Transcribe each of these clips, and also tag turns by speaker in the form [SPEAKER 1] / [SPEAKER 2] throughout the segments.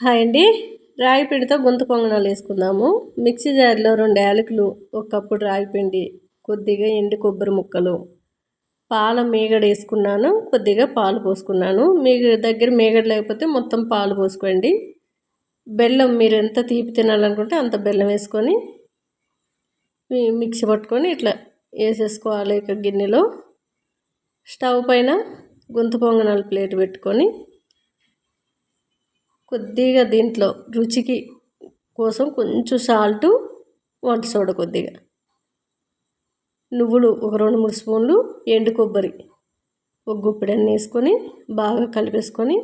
[SPEAKER 1] Hi అండి. రాగి పిండితో గొంతు పొంగనాలు వేసుకుందాము. మిక్సీ జార్లో రెండు యాలకులు ఒక కప్పుడు రాగి పిండి కొద్దిగా ఎండు కొబ్బరి ముక్కలు పాల మీగడ వేసుకున్నాను కొద్దిగా పాలు పోసుకున్నాను. మీ దగ్గర మీగడ లేకపోతే మొత్తం పాలు పోసుకోండి. బెల్లం మీరు ఎంత తీపి తినాలనుకుంటే అంత బెల్లం వేసుకొని మిక్సీ పట్టుకొని ఇట్లా వేసేసుకోవాలి ఇక గిన్నెలో. స్టవ్ పైన గొంతు పొంగనాలు ప్లేట్ పెట్టుకొని కొద్దిగా దీంట్లో రుచికి కోసం కొంచెం సాల్టు వంట సోడా కొద్దిగా. నువ్వులు ఒక రెండు మూడు స్పూన్లు ఎండు కొబ్బరి ఒక గుప్పిడన్ని వేసుకొని బాగా కలిపేసుకొని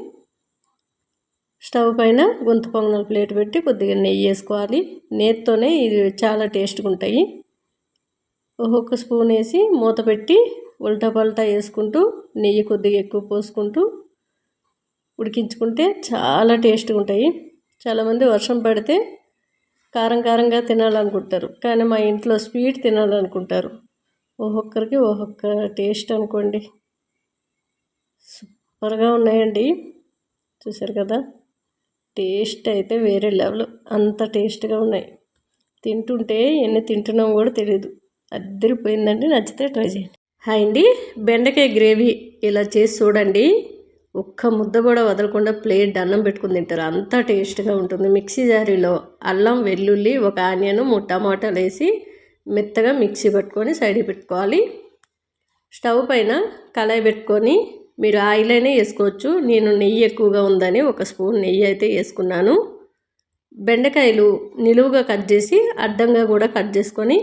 [SPEAKER 1] స్టవ్ పైన గొంతు పొంగనాల ప్లేట్ పెట్టి కొద్దిగా నెయ్యి వేసుకోవాలి. నేతితోనే ఇది చాలా టేస్ట్గా ఉంటాయి. ఒక్కొక్క స్పూన్ వేసి మూత పెట్టి ఉల్టా పల్టా వేసుకుంటూ నెయ్యి కొద్దిగా ఎక్కువ పోసుకుంటూ ఉడికించుకుంటే చాలా టేస్ట్గా ఉంటాయి. చాలామంది వర్షం పడితే కారం కారంగా తినాలనుకుంటారు. కానీ మా ఇంట్లో స్వీట్ తినాలనుకుంటారు. ఒక్కొక్కరికి ఒక్కొక్క టేస్ట్ అనుకోండి. సూపర్గా ఉన్నాయండి. చూసారు కదా? టేస్ట్ అయితే వేరే లెవెల్. అంత టేస్ట్గా ఉన్నాయి. తింటుంటే ఎన్ని తింటున్నాం కూడా తెలియదు అద్దరిపోయిందండి. నచ్చితే ట్రై చేయండి. హాయ్ అండి. బెండకాయ గ్రేవీ ఇలా చేసి చూడండి. ఒక్క ముద్ద కూడా వదలకుండా ప్లేట్ అన్నం పెట్టుకుని తింటారు. అంత టేస్ట్గా ఉంటుంది. మిక్సీ జారీలో అల్లం వెల్లుల్లి ఒక ఆనియన్ మూడు టమాటాలు వేసి మెత్తగా మిక్సీ పెట్టుకొని సైడ్ పెట్టుకోవాలి. స్టవ్ పైన కళాయి పెట్టుకొని మీరు ఆయిల్ అయినా వేసుకోవచ్చు. నేను నెయ్యి ఎక్కువగా ఉందని ఒక స్పూన్ నెయ్యి అయితే వేసుకున్నాను. బెండకాయలు నిలువుగా కట్ చేసి అడ్డంగా కూడా కట్ చేసుకొని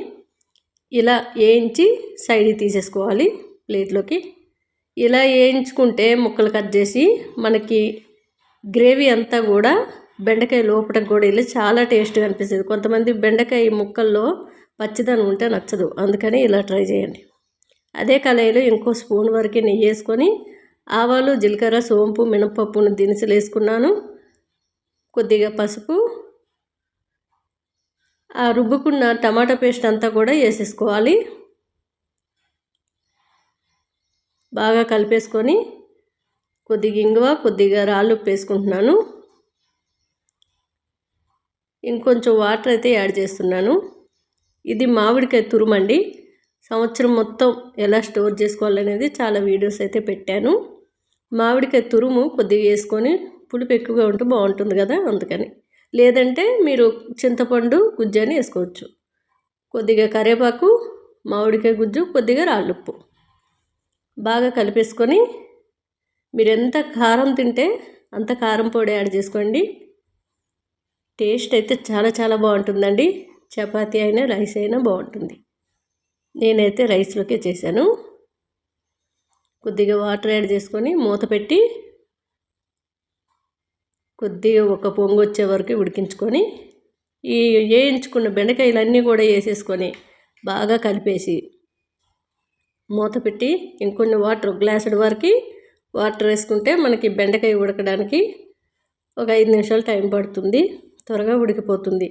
[SPEAKER 1] ఇలా వేయించి సైడ్ తీసేసుకోవాలి ప్లేట్లోకి. ఇలా వేయించుకుంటే ముక్కలు కట్ చేసి మనకి గ్రేవీ అంతా కూడా బెండకాయ లోపలికి కూడా వెళ్ళి చాలా టేస్ట్గా అనిపిస్తుంది. కొంతమంది బెండకాయ ముక్కల్లో పచ్చిదనం ఉంటే నచ్చదు. అందుకని ఇలా ట్రై చేయండి. అదే కళాయిలో ఇంకో స్పూన్ వరకు నెయ్యి వేసుకొని ఆవాలు జీలకర్ర సోంపు మినపప్పును దినుసులు వేసుకున్నాను. కొద్దిగా పసుపు. ఆ రుబ్బుకున్న టమాటా పేస్ట్ అంతా కూడా వేసేసుకోవాలి. బాగా కలిపేసుకొని కొద్దిగా ఇంగువ కొద్దిగా రాళ్ళు వేసుకుంటున్నాను ఇంకొంచెం వాటర్ అయితే యాడ్ చేస్తున్నాను. ఇది మామిడికాయ తురుమండి. సంవత్సరం మొత్తం ఎలా స్టోర్ చేసుకోవాలనేది చాలా వీడియోస్ అయితే పెట్టాను. మామిడికాయ తురుము కొద్దిగా వేసుకొని పులుపు ఎక్కువగా ఉంటే బాగుంటుంది కదా అందుకని. లేదంటే మీరు చింతపండు గుజ్జు అని వేసుకోవచ్చు. కొద్దిగా కరివేపాకు మామిడికాయ గుజ్జు కొద్దిగా రాళ్ళుప్పు. బాగా కలిపేసుకొని మీరు ఎంత కారం తింటే అంత కారం పొడి యాడ్ చేసుకోండి. టేస్ట్ అయితే చాలా చాలా బాగుంటుందండి. చపాతీ అయినా రైస్ అయినా బాగుంటుంది. నేనైతే రైస్లోకే చేశాను. కొద్దిగా వాటర్ యాడ్ చేసుకొని మూత పెట్టి కొద్దిగా ఒక పొంగు వచ్చే వరకు ఉడికించుకొని ఈ వేయించుకున్న బెండకాయలన్నీ కూడా వేసేసుకొని బాగా కలిపేసి మూత పెట్టి ఇంకొన్ని వాటర్ గ్లాసుడు వరకు వాటర్ వేసుకుంటే మనకి బెండకాయ ఉడకడానికి ఒక ఐదు నిమిషాలు టైం పడుతుంది త్వరగా ఉడికిపోతుంది.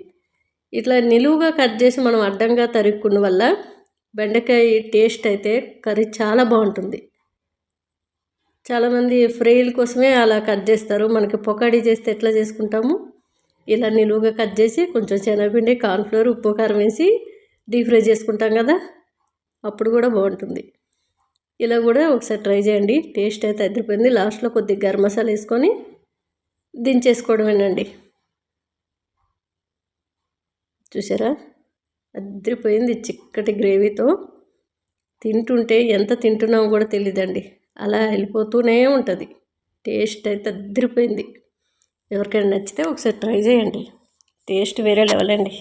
[SPEAKER 1] ఇట్లా నిలువుగా కట్ చేసి మనం అడ్డంగా తరుక్కున్న వల్ల బెండకాయ టేస్ట్ అయితే కర్రీ చాలా బాగుంటుంది. చాలామంది ఫ్రైల కోసమే అలా కట్ చేస్తారు. మనకి పొకాడీ చేస్తే ఎట్లా చేసుకుంటాము? ఇలా నిలువుగా కట్ చేసి కొంచెం శనగపిండి కార్న్ఫ్లోర్ ఉప్పు కారం వేసి డీప్ ఫ్రై చేసుకుంటాం కదా? అప్పుడు కూడా బాగుంటుంది. ఇలా కూడా ఒకసారి ట్రై చేయండి. టేస్ట్ అయితే అదిరిపోయింది లాస్ట్లో కొద్దిగా గరం మసాలా వేసుకొని దించేసుకోవడమేనండి. చూసారా? అదిరిపోయింది చిక్కటి గ్రేవీతో. తింటుంటే ఎంత తింటున్నామో కూడా తెలియదండి అలా వెళ్ళిపోతూనే ఉంటుంది. టేస్ట్ అయితే అదిరిపోయింది ఎవరికైనా నచ్చితే ఒకసారి ట్రై చేయండి. టేస్ట్ వేరే లెవెల్ అండి.